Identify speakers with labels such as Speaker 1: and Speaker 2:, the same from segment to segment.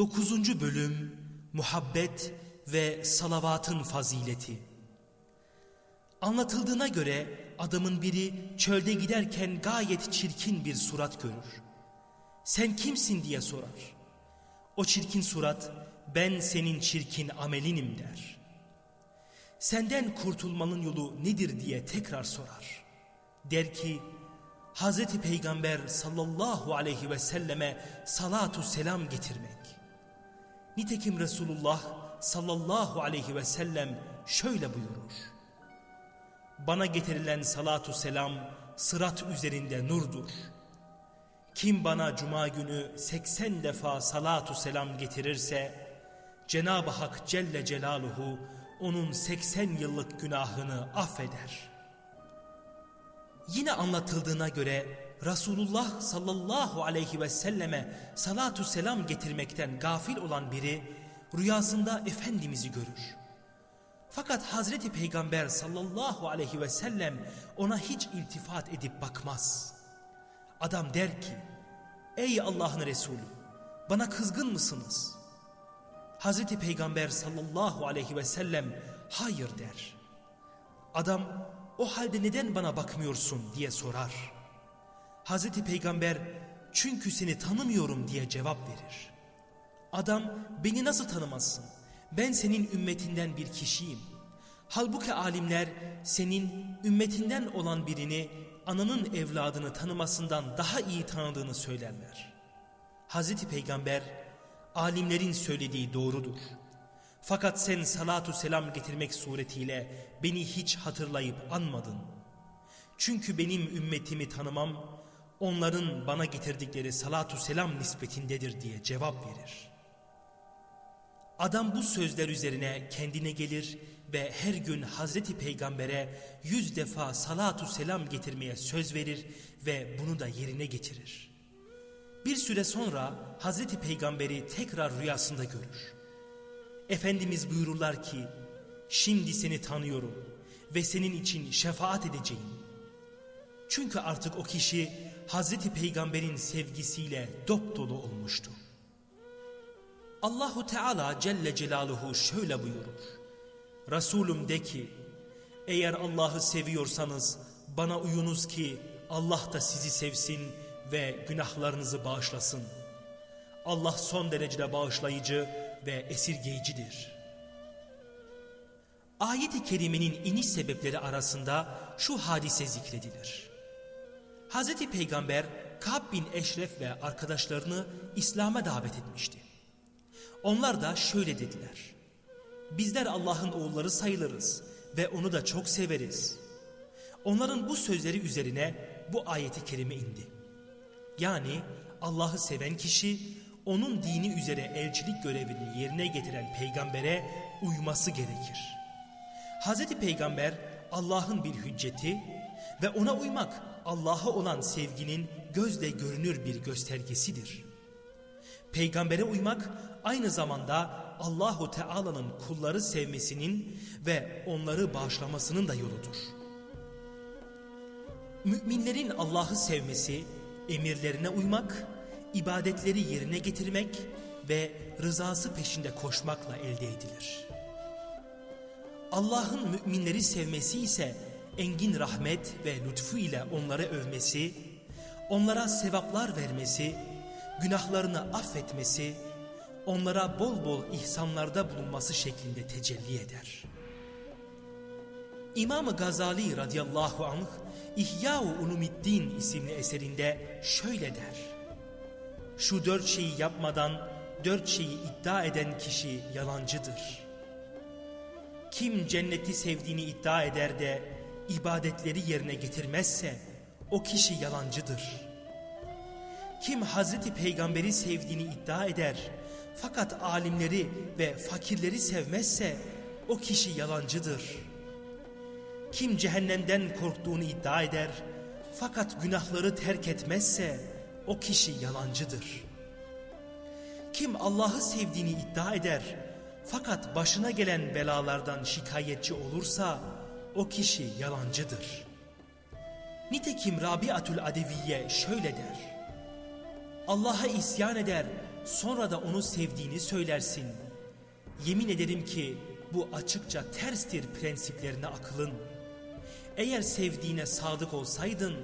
Speaker 1: 9. Bölüm Muhabbet ve Salavatın Fazileti Anlatıldığına göre adamın biri çölde giderken gayet çirkin bir surat görür. Sen kimsin diye sorar. O çirkin surat ben senin çirkin amelinim der. Senden kurtulmanın yolu nedir diye tekrar sorar. Der ki Hazreti Peygamber sallallahu aleyhi ve selleme salatu selam getirmek. Nitekim Resulullah sallallahu aleyhi ve sellem şöyle buyurur. Bana getirilen salatu selam sırat üzerinde nurdur. Kim bana cuma günü 80 defa salatu selam getirirse Cenab-ı Hak Celle Celaluhu onun 80 yıllık günahını affeder. Yine anlatıldığına göre Resulullah sallallahu aleyhi ve selleme salatu selam getirmekten gafil olan biri rüyasında Efendimiz'i görür. Fakat Hazreti Peygamber sallallahu aleyhi ve sellem ona hiç iltifat edip bakmaz. Adam der ki, ey Allah'ın Resulü bana kızgın mısınız? Hazreti Peygamber sallallahu aleyhi ve sellem hayır der. Adam o halde neden bana bakmıyorsun diye sorar. Hazreti Peygamber çünkü seni tanımıyorum diye cevap verir. Adam beni nasıl tanımazsın? Ben senin ümmetinden bir kişiyim. Halbuki alimler senin ümmetinden olan birini ananın evladını tanımasından daha iyi tanıdığını söylerler. Hazreti Peygamber alimlerin söylediği doğrudur. Fakat sen salatu selam getirmek suretiyle beni hiç hatırlayıp anmadın. Çünkü benim ümmetimi tanımam onların bana getirdikleri salatu selam nispetindedir diye cevap verir. Adam bu sözler üzerine kendine gelir ve her gün Hazreti Peygamber'e yüz defa salatu selam getirmeye söz verir ve bunu da yerine getirir. Bir süre sonra Hazreti Peygamber'i tekrar rüyasında görür. Efendimiz buyururlar ki, şimdi seni tanıyorum ve senin için şefaat edeceğim. Çünkü artık o kişi Hazreti Peygamber'in sevgisiyle dop dolu olmuştu. Allahu Teala Celle Celaluhu şöyle buyurur. Resulüm de ki, eğer Allah'ı seviyorsanız bana uyunuz ki Allah da sizi sevsin ve günahlarınızı bağışlasın. Allah son derecede bağışlayıcı ve esirgeyicidir. Ayet-i Kerime'nin iniş sebepleri arasında şu hadise zikredilir. Hz. Peygamber Kab bin Eşref ve arkadaşlarını İslam'a davet etmişti. Onlar da şöyle dediler. Bizler Allah'ın oğulları sayılırız ve onu da çok severiz. Onların bu sözleri üzerine bu ayeti kerime indi. Yani Allah'ı seven kişi onun dini üzere elçilik görevini yerine getiren peygambere uyması gerekir. Hz. Peygamber Allah'ın bir hücceti ve ona uymak Allah'a olan sevginin gözle görünür bir göstergesidir. Peygambere uymak aynı zamanda Allahu Teala'nın kulları sevmesinin ve onları bağışlamasının da yoludur. Müminlerin Allah'ı sevmesi, emirlerine uymak, ibadetleri yerine getirmek ve rızası peşinde koşmakla elde edilir. Allah'ın müminleri sevmesi ise engin rahmet ve lütfu ile onları övmesi, onlara sevaplar vermesi, günahlarını affetmesi, onlara bol bol ihsanlarda bulunması şeklinde tecelli eder. İmam Gazali radıyallahu anh İhya-u Ulumiddin isimli eserinde şöyle der. Şu dört şeyi yapmadan dört şeyi iddia eden kişi yalancıdır. Kim cenneti sevdiğini iddia eder de ibadetleri yerine getirmezse o kişi yalancıdır. Kim Hazreti Peygamberi sevdiğini iddia eder fakat alimleri ve fakirleri sevmezse o kişi yalancıdır. Kim cehennemden korktuğunu iddia eder fakat günahları terk etmezse o kişi yalancıdır. Kim Allah'ı sevdiğini iddia eder fakat başına gelen belalardan şikayetçi olursa o kişi yalancıdır. Nitekim Rabiatül Adeviye şöyle der. Allah'a isyan eder sonra da onu sevdiğini söylersin. Yemin ederim ki bu açıkça terstir prensiplerine akılın. Eğer sevdiğine sadık olsaydın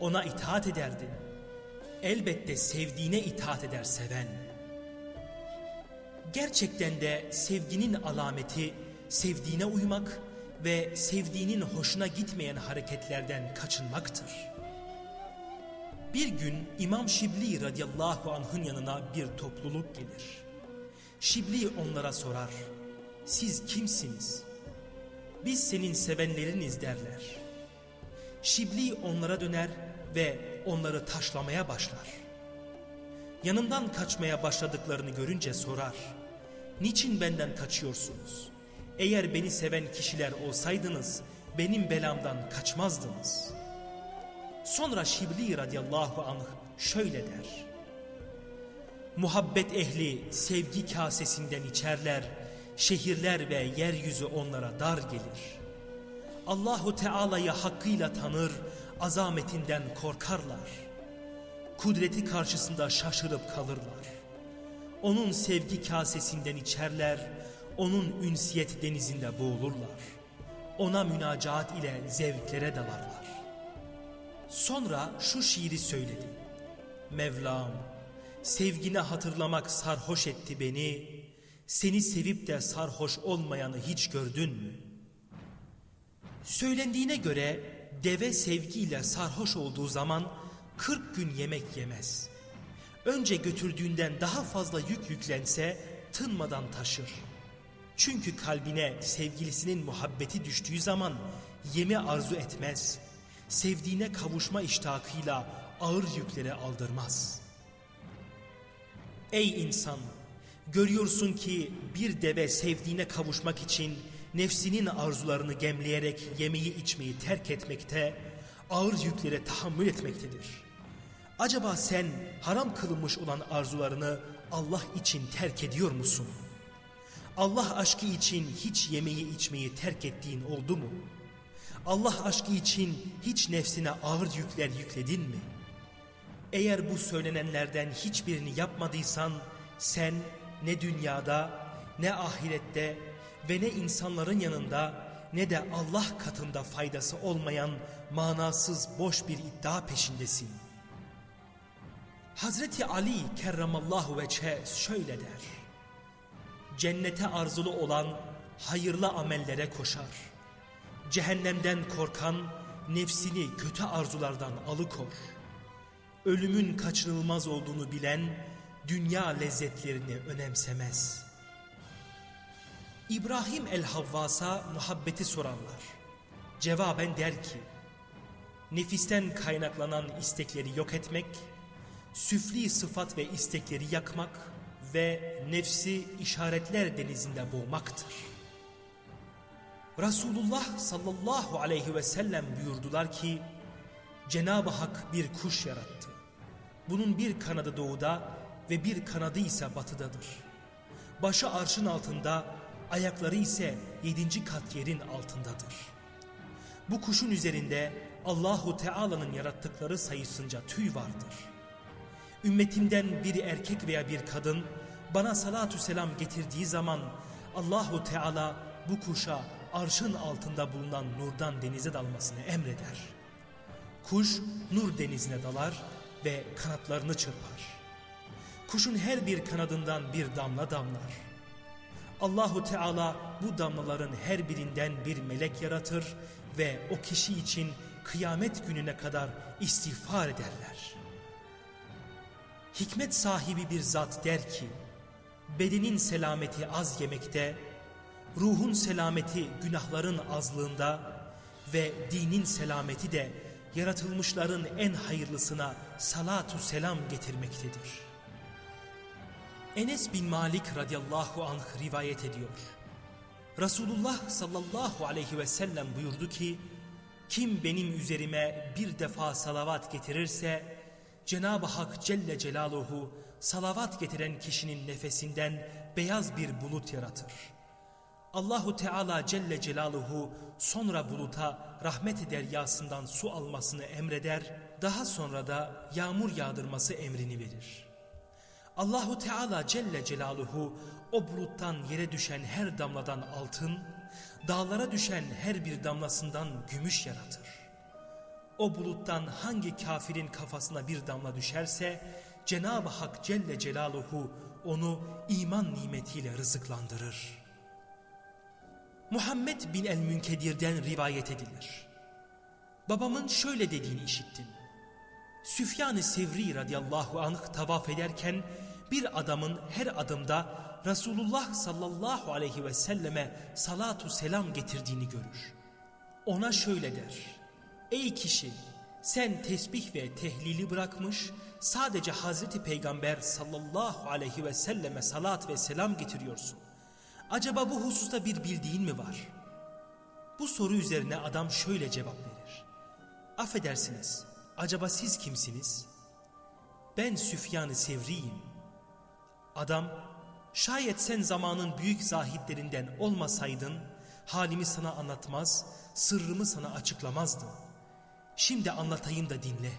Speaker 1: ona itaat ederdin. Elbette sevdiğine itaat eder seven. Gerçekten de sevginin alameti sevdiğine uymak ve sevdiğinin hoşuna gitmeyen hareketlerden kaçınmaktır. Bir gün İmam Şibli radıyallahu anh'ın yanına bir topluluk gelir. Şibli onlara sorar. Siz kimsiniz? Biz senin sevenleriniz derler. Şibli onlara döner ve onları taşlamaya başlar. Yanından kaçmaya başladıklarını görünce sorar. Niçin benden kaçıyorsunuz? Eğer beni seven kişiler olsaydınız benim belamdan kaçmazdınız. Sonra Şibli radıyallahu anh şöyle der. Muhabbet ehli sevgi kasesinden içerler, şehirler ve yeryüzü onlara dar gelir. Allahu Teala'yı hakkıyla tanır, azametinden korkarlar. Kudreti karşısında şaşırıp kalırlar. Onun sevgi kasesinden içerler, onun ünsiyet denizinde boğulurlar. Ona münacaat ile zevklere dalarlar. Sonra şu şiiri söyledi. Mevlam, sevgine hatırlamak sarhoş etti beni. Seni sevip de sarhoş olmayanı hiç gördün mü? Söylendiğine göre deve sevgiyle sarhoş olduğu zaman 40 gün yemek yemez. Önce götürdüğünden daha fazla yük yüklense tınmadan taşır. Çünkü kalbine sevgilisinin muhabbeti düştüğü zaman yeme arzu etmez. Sevdiğine kavuşma iştahıyla ağır yükleri aldırmaz. Ey insan! Görüyorsun ki bir deve sevdiğine kavuşmak için nefsinin arzularını gemleyerek yemeği içmeyi terk etmekte, ağır yüklere tahammül etmektedir. Acaba sen haram kılınmış olan arzularını Allah için terk ediyor musun? Allah aşkı için hiç yemeği içmeyi terk ettiğin oldu mu? Allah aşkı için hiç nefsine ağır yükler yükledin mi? Eğer bu söylenenlerden hiçbirini yapmadıysan sen ne dünyada ne ahirette ve ne insanların yanında ne de Allah katında faydası olmayan manasız boş bir iddia peşindesin. Hazreti Ali kerramallahu veçhe şöyle der. Cennete arzulu olan hayırlı amellere koşar. Cehennemden korkan nefsini kötü arzulardan alıkor. Ölümün kaçınılmaz olduğunu bilen dünya lezzetlerini önemsemez. İbrahim el-Havvas'a muhabbeti sorarlar. Cevaben der ki, nefisten kaynaklanan istekleri yok etmek, süfli sıfat ve istekleri yakmak ve nefsi işaretler denizinde boğmaktır. Resulullah sallallahu aleyhi ve sellem buyurdular ki, Cenab-ı Hak bir kuş yarattı. Bunun bir kanadı doğuda ve bir kanadı ise batıdadır. Başı arşın altında, ayakları ise yedinci kat yerin altındadır. Bu kuşun üzerinde Allahu Teala'nın yarattıkları sayısınca tüy vardır. Ümmetimden bir erkek veya bir kadın bana salatü selam getirdiği zaman Allahu Teala bu kuşa arşın altında bulunan nurdan denize dalmasını emreder. Kuş nur denizine dalar ve kanatlarını çırpar. Kuşun her bir kanadından bir damla damlar. Allahu Teala bu damlaların her birinden bir melek yaratır ve o kişi için kıyamet gününe kadar istiğfar ederler. Hikmet sahibi bir zat der ki, bedenin selameti az yemekte, ruhun selameti günahların azlığında ve dinin selameti de yaratılmışların en hayırlısına salatu selam getirmektedir. Enes bin Malik radıyallahu anh rivayet ediyor. Resulullah sallallahu aleyhi ve sellem buyurdu ki, kim benim üzerime bir defa salavat getirirse, Cenab-ı Hak Celle Celaluhu salavat getiren kişinin nefesinden beyaz bir bulut yaratır. Allahu Teala Celle Celaluhu sonra buluta rahmet deryasından su almasını emreder, daha sonra da yağmur yağdırması emrini verir. Allahu Teala Celle Celaluhu o buluttan yere düşen her damladan altın, dağlara düşen her bir damlasından gümüş yaratır. O buluttan hangi kafirin kafasına bir damla düşerse Cenab-ı Hak Celle Celaluhu onu iman nimetiyle rızıklandırır. Muhammed bin el-Münkedir'den rivayet edilir. Babamın şöyle dediğini işittim. Süfyan-ı Sevri radıyallahu anh tavaf ederken bir adamın her adımda Resulullah sallallahu aleyhi ve selleme salatu selam getirdiğini görür. Ona şöyle der. Ey kişi sen tesbih ve tehlili bırakmış sadece Hazreti Peygamber sallallahu aleyhi ve selleme salat ve selam getiriyorsun. Acaba bu hususta bir bildiğin mi var? Bu soru üzerine adam şöyle cevap verir. Affedersiniz, acaba siz kimsiniz? Ben Süfyan-ı Sevri'yim. Adam, şayet sen zamanın büyük zahitlerinden olmasaydın, halimi sana anlatmaz, sırrımı sana açıklamazdım. Şimdi anlatayım da dinle.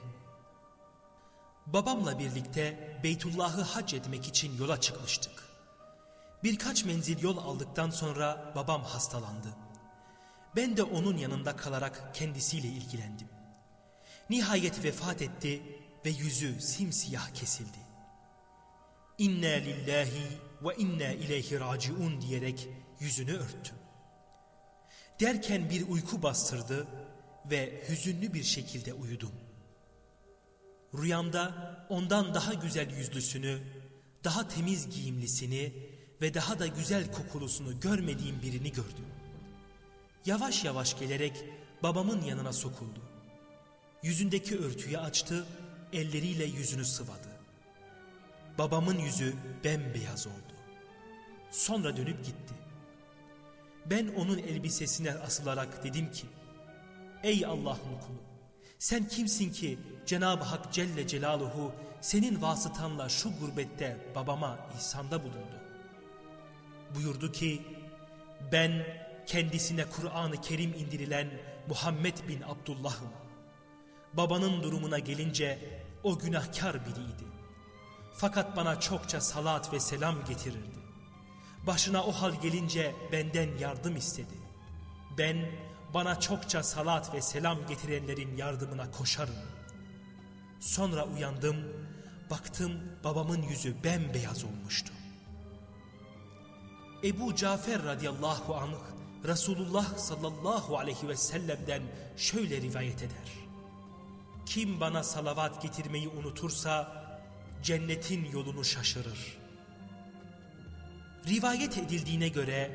Speaker 1: Babamla birlikte Beytullah'ı hac etmek için yola çıkmıştık. Birkaç menzil yol aldıktan sonra babam hastalandı. Ben de onun yanında kalarak kendisiyle ilgilendim. Nihayet vefat etti ve yüzü simsiyah kesildi. İnna lillahi ve inna ileyhi raciun diyerek yüzünü örttüm. Derken bir uyku bastırdı ve hüzünlü bir şekilde uyudum. Rüyamda ondan daha güzel yüzlüsünü, daha temiz giyimlisini ve daha da güzel kokulusunu görmediğim birini gördüm. Yavaş yavaş gelerek babamın yanına sokuldu. Yüzündeki örtüyü açtı, elleriyle yüzünü sıvadı. Babamın yüzü bembeyaz oldu. Sonra dönüp gitti. Ben onun elbisesine asılarak dedim ki, Ey Allah'ın kulu, sen kimsin ki Cenab-ı Hak Celle Celaluhu senin vasıtanla şu gurbette babama ihsanda bulundu. Buyurdu ki, ben kendisine Kur'an-ı Kerim indirilen Muhammed bin Abdullah'ım. Babanın durumuna gelince o günahkar biriydi. Fakat bana çokça salat ve selam getirirdi. Başına o hal gelince benden yardım istedi. Ben bana çokça salat ve selam getirenlerin yardımına koşarım. Sonra uyandım, baktım babamın yüzü bembeyaz olmuştu. Ebu Cafer radıyallahu anh Resulullah sallallahu aleyhi ve sellem'den şöyle rivayet eder. Kim bana salavat getirmeyi unutursa cennetin yolunu şaşırır. Rivayet edildiğine göre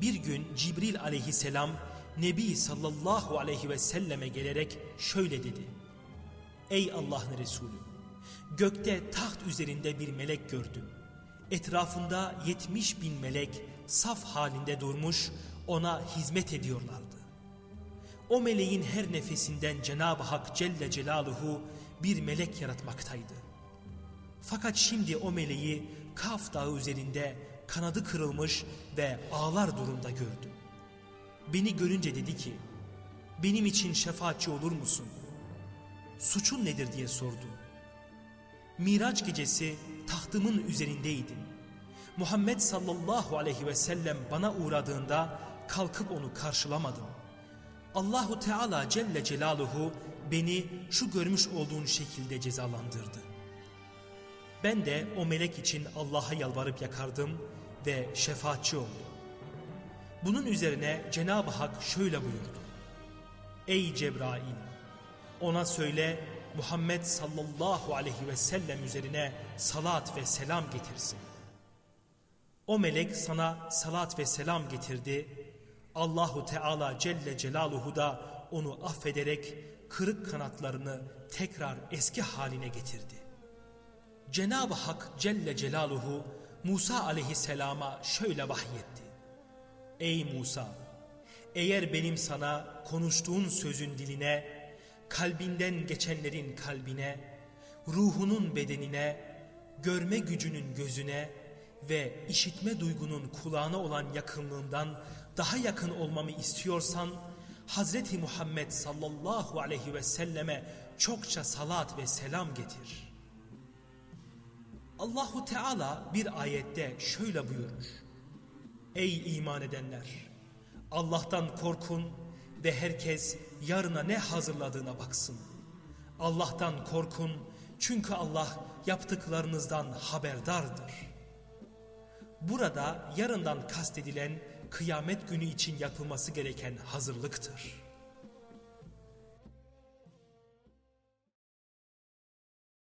Speaker 1: bir gün Cibril aleyhisselam Nebi sallallahu aleyhi ve selleme gelerek şöyle dedi. Ey Allah'ın Resulü! Gökte taht üzerinde bir melek gördüm. Etrafında yetmiş bin melek saf halinde durmuş ona hizmet ediyorlardı. O meleğin her nefesinden Cenab-ı Hak Celle Celaluhu bir melek yaratmaktaydı. Fakat şimdi o meleği Kaf dağı üzerinde kanadı kırılmış ve ağlar durumda gördüm. Beni görünce dedi ki, benim için şefaatçi olur musun? Suçun nedir diye sordu. Miraç gecesi tahtımın üzerindeydim. Muhammed sallallahu aleyhi ve sellem bana uğradığında kalkıp onu karşılamadım. Allahu Teala Celle Celaluhu beni şu görmüş olduğun şekilde cezalandırdı. Ben de o melek için Allah'a yalvarıp yakardım ve şefaatçi oldum. Bunun üzerine Cenab-ı Hak şöyle buyurdu. Ey Cebrail! Ona söyle Muhammed sallallahu aleyhi ve sellem üzerine salat ve selam getirsin. O melek sana salat ve selam getirdi. Allahu Teala Celle Celaluhu da onu affederek kırık kanatlarını tekrar eski haline getirdi. Cenab-ı Hak Celle Celaluhu Musa aleyhisselama şöyle vahyetti. Ey Musa! Eğer benim sana konuştuğun sözün diline, kalbinden geçenlerin kalbine, ruhunun bedenine, görme gücünün gözüne ve işitme duygunun kulağına olan yakınlığından daha yakın olmamı istiyorsan, Hazreti Muhammed sallallahu aleyhi ve selleme çokça salat ve selam getir. Allahu Teala bir ayette şöyle buyurur. Ey iman edenler! Allah'tan korkun ve herkes yarına ne hazırladığına baksın. Allah'tan korkun çünkü Allah yaptıklarınızdan haberdardır. Burada yarından kastedilen kıyamet günü için yapılması gereken hazırlıktır.